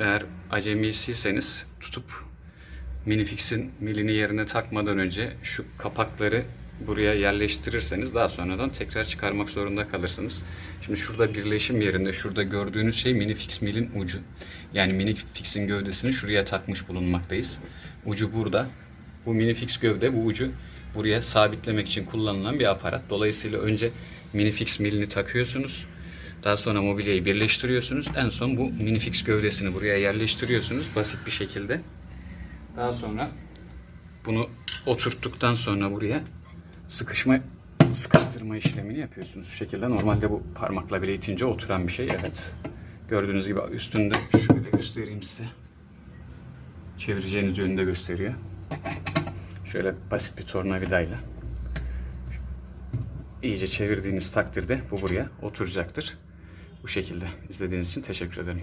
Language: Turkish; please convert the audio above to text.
eğer acemisiyseniz tutup minifix'in milini yerine takmadan önce şu kapakları buraya yerleştirirseniz daha sonradan tekrar çıkarmak zorunda kalırsınız. Şimdi şurada birleşim yerinde şurada gördüğünüz şey minifix milin ucu. Yani minifix'in gövdesini şuraya takmış bulunmaktayız. Ucu burada. Bu minifix gövde bu ucu buraya sabitlemek için kullanılan bir aparat. Dolayısıyla önce minifix milini takıyorsunuz. Daha sonra mobilyayı birleştiriyorsunuz. En son bu minifix gövdesini buraya yerleştiriyorsunuz basit bir şekilde. Daha sonra bunu oturttuktan sonra buraya sıkışma sıkıştırma işlemini yapıyorsunuz. Şu şekilde normalde bu parmakla bile itince oturan bir şey. Evet. Gördüğünüz gibi üstünde şöyle göstereyim size. Çevireceğiniz yönünde gösteriyor. Şöyle basit bir tornavidayla iyice çevirdiğiniz takdirde bu buraya oturacaktır. Bu şekilde izlediğiniz için teşekkür ederim.